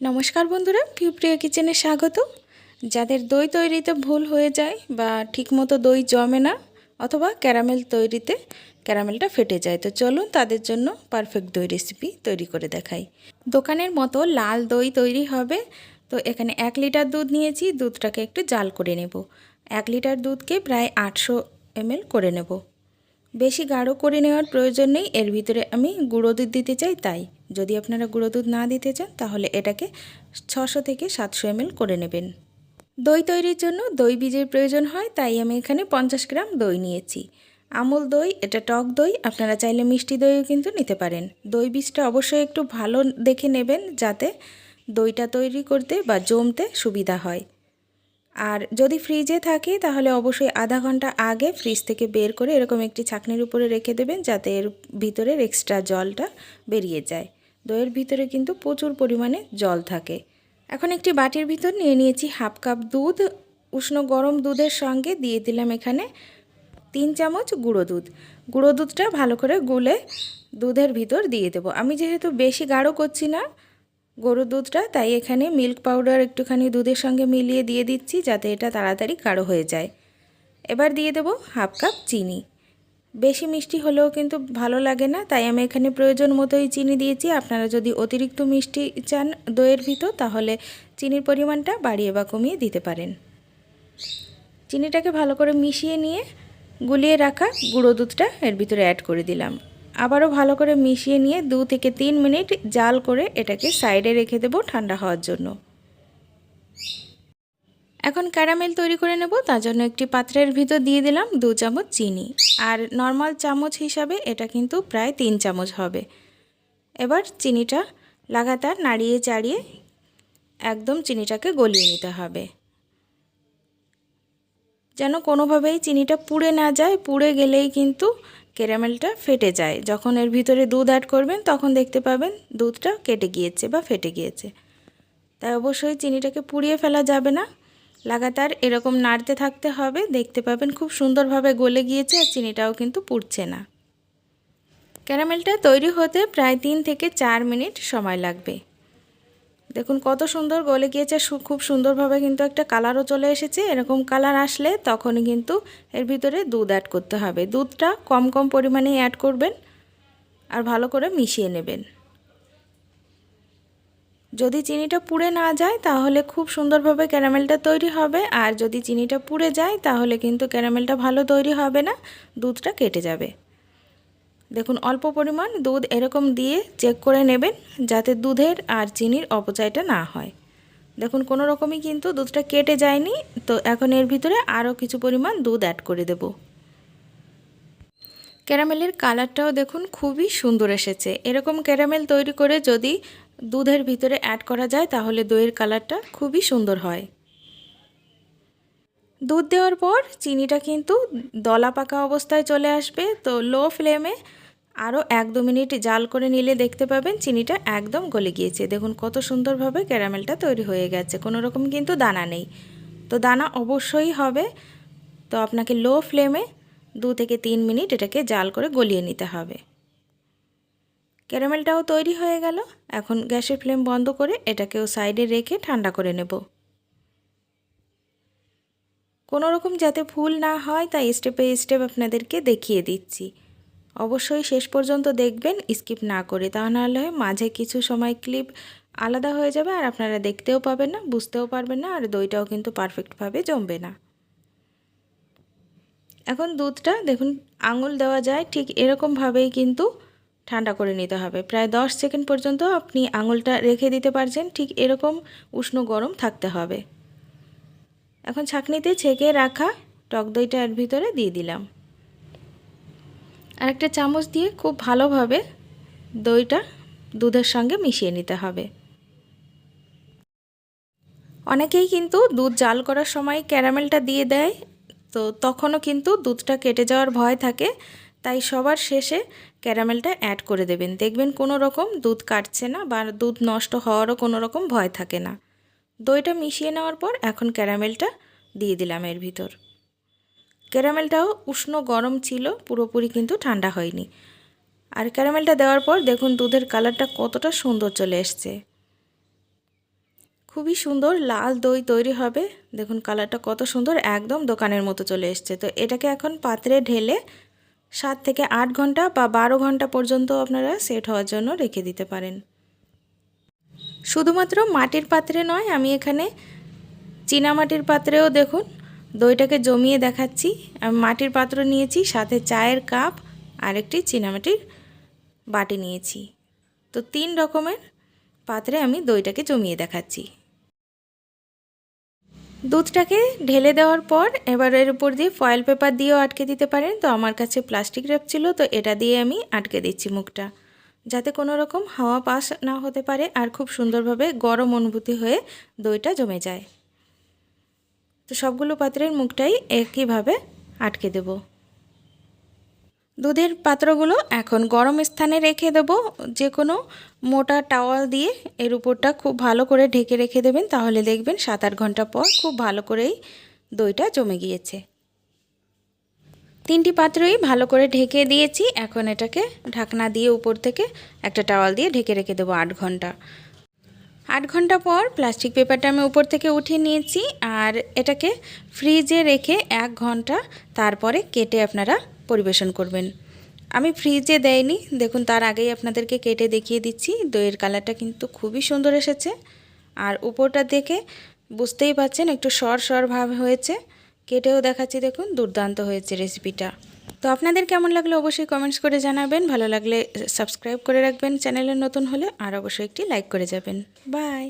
নমস্কার বন্ধুরা প্রিয় কিচেনে স্বাগত। যাদের দই তৈরিতে ভুল হয়ে যায় বা ঠিকমতো দই জমে না, অথবা ক্যারামেল তৈরিতে ক্যারামেলটা ফেটে যায়, তো চলুন তাদের জন্য পারফেক্ট দই রেসিপি তৈরি করে দেখাই। দোকানের মতো লাল দই তৈরি হবে, তো এখানে এক লিটার দুধ নিয়েছি, দুধটাকে একটু জাল করে নেব। এক লিটার দুধকে প্রায় আটশো এমএল করে নেব। বেশি গাঢ় করে নেওয়ার প্রয়োজন নেই, এর ভিতরে আমি গুঁড়ো দুধ দিতে চাই তাই। যদি আপনারা গুঁড়ো দুধ না দিতে চান, তাহলে এটাকে ছশো থেকে সাতশো এমএল করে নেবেন। দই তৈরির জন্য দই বীজের প্রয়োজন হয়, তাই আমি এখানে পঞ্চাশ গ্রাম দই নিয়েছি। আমুল দই, এটা টক দই, আপনারা চাইলে মিষ্টি দইও কিন্তু নিতে পারেন। দই বীজটা অবশ্যই একটু ভালো দেখে নেবেন, যাতে দইটা তৈরি করতে বা জমতে সুবিধা হয়। আর যদি ফ্রিজে থাকে, তাহলে অবশ্যই আধা ঘণ্টা আগে ফ্রিজ থেকে বের করে এরকম একটি ছাকনির উপরে রেখে দেবেন, যাতে এর ভিতরের এক্সট্রা জলটা বেরিয়ে যায়। দইয়ের ভিতরে কিন্তু প্রচুর পরিমাণে জল থাকে। এখন একটি বাটির ভিতর নিয়ে নিয়েছি হাফ কাপ দুধ, উষ্ণ গরম দুধের সঙ্গে দিয়ে দিলাম এখানে তিন চামচ গুঁড়ো দুধ। গুঁড়ো দুধটা ভালো করে গুলে দুধের ভিতর দিয়ে দেবো। আমি যেহেতু বেশি গাঢ় করছি না গরুর দুধটা, তাই এখানে মিল্ক পাউডার একটুখানি দুধের সঙ্গে মিলিয়ে দিয়ে দিচ্ছি যাতে এটা তাড়াতাড়ি গাঢ় হয়ে যায়। এবার দিয়ে দেবো হাফ কাপ চিনি। বেশি মিষ্টি হলেও কিন্তু ভালো লাগে না, তাই আমি এখানে প্রয়োজন মতোই চিনি দিয়েছি। আপনারা যদি অতিরিক্ত মিষ্টি চান দইয়ের ভিতর, তাহলে চিনির পরিমাণটা বাড়িয়ে বা কমিয়ে দিতে পারেন। চিনিটাকে ভালো করে মিশিয়ে নিয়ে গুলিয়ে রাখা গুঁড়ো দুধটা এর ভিতরে অ্যাড করে দিলাম। আবারও ভালো করে মিশিয়ে নিয়ে দু থেকে তিন মিনিট জাল করে এটাকে সাইডে রেখে দেবো ঠান্ডা হওয়ার জন্য। এখন ক্যারামেল তৈরি করে নেব, তার জন্য একটি পাত্রের ভিতর দিয়ে দিলাম দু চামচ চিনি। আর নর্মাল চামচ হিসাবে এটা কিন্তু প্রায় তিন চামচ হবে। এবার চিনিটা লাগাতার নাড়িয়ে চাড়িয়ে একদম চিনিটাকে গলিয়ে নিতে হবে। যেন কোনোভাবেই চিনিটা পুড়ে না যায়, পুড়ে গেলেই কিন্তু ক্যারামেলটা ফেটে যায়। যখন এর ভিতরে দুধ অ্যাড করবেন, তখন দেখতে পাবেন দুধটা কেটে গিয়েছে বা ফেটে গিয়েছে। তাই অবশ্যই চিনিটাকে পুড়িয়ে ফেলা যাবে না। লাগাতার এরকম নাড়তে থাকতে হবে, দেখতে পাবেন খুব সুন্দরভাবে গলে গিয়েছে আর চিনিটাও কিন্তু পুড়ছে না। ক্যারামেলটা তৈরি হতে প্রায় তিন থেকে চার মিনিট সময় লাগবে। দেখুন, কত সুন্দর গলে গিয়েছে খুব সুন্দরভাবে কিন্তু একটা কালারও চলে এসেছে। এরকম কালার আসলে তখনই কিন্তু এর ভিতরে দুধ অ্যাড করতে হবে। দুধটা কম কম পরিমাণেই অ্যাড করবেন আর ভালো করে মিশিয়ে নেবেন। যদি চিনিটা পুড়ে না যায়, তাহলে খুব সুন্দরভাবে ক্যারামেলটা তৈরি হবে। আর যদি চিনিটা পুড়ে যায়, তাহলে কিন্তু ক্যারামেলটা ভালো তৈরি হবে না, দুধটা কেটে যাবে। দেখুন, অল্প পরিমাণ দুধ এরকম দিয়ে চেক করে নেবেন যাতে দুধের আর চিনির অপচয়টা না হয়। দেখুন, কোনো রকমই কিন্তু দুধটা কেটে যায়নি, তো এখন এর ভিতরে আরও কিছু পরিমাণ দুধ অ্যাড করে দেব। ক্যারামেলের কালারটাও দেখুন, খুবই সুন্দর এসেছে। এরকম ক্যারামেল তৈরি করে যদি দুধের ভিতরে অ্যাড করা যায়, তাহলে দইয়ের কালারটা খুবই সুন্দর হয়। দুধ দেওয়ার পর চিনিটা কিন্তু দলা পাকা অবস্থায় চলে আসবে। তো লো ফ্লেমে আরও এক দু মিনিট জাল করে নিলে দেখতে পাবেন চিনিটা একদম গলে গিয়েছে। দেখুন কত সুন্দরভাবে ক্যারামেলটা তৈরি হয়ে গেছে। কোনো রকম কিন্তু দানা নেই। তো দানা অবশ্যই হবে। তো আপনাকে লো ফ্লেমে দু থেকে তিন মিনিট এটাকে জাল করে গলিয়ে নিতে হবে। ক্যারামেলটাও তৈরি হয়ে গেল। এখন গ্যাসের ফ্লেম বন্ধ করে এটাকেও সাইডে রেখে ঠান্ডা করে নেব। কোনো রকম যাতে ভুল না হয়, তাই স্টেপে স্টেপ আপনাদেরকে দেখিয়ে দিচ্ছি। অবশ্যই শেষ পর্যন্ত দেখবেন স্কিপ না করে। তা নাহলে মাঝে কিছু সময় ক্লিপ আলাদা হয়ে যাবে আর আপনারা দেখতেও পাবেন না, বুঝতেও পারবেন না, আর দইটাও কিন্তু পারফেক্টভাবে জমবে না। এখন দুধটা দেখুন, আঙুল দেওয়া যায়, ঠিক এরকমভাবেই কিন্তু ঠান্ডা করে নিতে হবে। প্রায় দশ সেকেন্ড পর্যন্ত আপনি আঙুলটা রেখে দিতে পারছেন, ঠিক এরকম উষ্ণ গরম থাকতে হবে। এখন ছাঁকনিতে ছেঁকে রাখা টক দইটা এর ভিতরে দিয়ে দিলাম। আর একটা চামচ দিয়ে খুব ভালোভাবে দইটা দুধের সঙ্গে মিশিয়ে নিতে হবে। অনেকেই কিন্তু দুধ জাল করার সময় ক্যারামেলটা দিয়ে দেয়, তো তখনও কিন্তু দুধটা কেটে যাওয়ার ভয় থাকে, তাই সবার শেষে ক্যারামেলটা অ্যাড করে দেবেন। দেখবেন কোনো রকম দুধ কাটছে না বা দুধ নষ্ট হওয়ারও কোনো রকম ভয় থাকে না। দইটা মিশিয়ে নেওয়ার পর এখন ক্যারামেলটা দিয়ে দিলাম এর ভিতর। ক্যারামেলটাও উষ্ণ গরম ছিল, পুরোপুরি কিন্তু ঠান্ডা হয়নি। আর ক্যারামেলটা দেওয়ার পর দেখুন দুধের কালারটা কতটা সুন্দর চলে এসছে। খুবই সুন্দর লাল দই তৈরি হবে। দেখুন কালারটা কত সুন্দর, একদম দোকানের মতো চলে এসছে। তো এটাকে এখন পাত্রে ঢেলে সাত থেকে আট ঘণ্টা বা বারো ঘণ্টা পর্যন্ত আপনারা সেট হওয়ার জন্য রেখে দিতে পারেন। শুধুমাত্র মাটির পাত্রে নয়, আমি এখানে চীনামাটির পাত্রেও দেখুন, দইটাকে জমিয়ে দেখাচ্ছি। আমি মাটির পাত্র নিয়েছি, সাথে চায়ের কাপ আর একটি চীনামাটির বাটি নিয়েছি। তো তিন রকমের পাত্রে আমি দইটাকে জমিয়ে দেখাচ্ছি। দুধটাকে ঢেলে দেওয়ার পর এবার এর উপর দিয়ে ফয়েল পেপার দিয়েও আটকে দিতে পারেন। তো আমার কাছে প্লাস্টিক র্যাপ ছিল, তো এটা দিয়ে আমি আটকে দিচ্ছি মুখটা। যাতে কোনো রকম হাওয়া পাস না হতে পারে আর খুব সুন্দরভাবে গরম অনুভূতি হয়ে দইটা জমে যায়। তো সবগুলো পাত্রের মুখটাই একইভাবে আটকে দেব। দুধের পাত্রগুলো এখন গরম স্থানে রেখে দেব। যে কোনো মোটা টাওয়াল দিয়ে এর উপরটা খুব ভালো করে ঢেকে রেখে দেবেন, তাহলে দেখবেন সাত আট ঘণ্টা পর খুব ভালো করেই দইটা জমে গিয়েছে। তিনটি পাত্রই ভালো করে ঢেকে দিয়েছি। এখন এটাকে ঢাকনা দিয়ে উপর থেকে একটা টাওয়াল দিয়ে ঢেকে রেখে দেবো আট ঘণ্টা। আট ঘণ্টা পর প্লাস্টিক পেপারটা আমি উপর থেকে উঠিয়ে নিয়েছি আর এটাকে ফ্রিজে রেখে এক ঘণ্টা তারপরে কেটে আপনারা পরিবেশন করবেন। আমি ফ্রিজে দেয়নি দেখুন তার আগেই আপনাদেরকে কেটে দেখিয়ে দিচ্ছি। দইয়ের কালারটা কিন্তু খুবই সুন্দর এসেছে। আর উপরটা দেখে বুঝতেই পাচ্ছেন একটু সর সর ভাব হয়েছে। কেটেও দেখাচ্ছি দেখুন, দুর্দান্ত হয়েছে রেসিপিটা তো আপনাদের কেমন লাগল অবশ্যই কমেন্টস করে জানাবেন। ভালো লাগলে সাবস্ক্রাইব করে রাখবেন। চ্যানেলে নতুন হলে আর অবশ্যই একটি লাইক করে যাবেন। বাই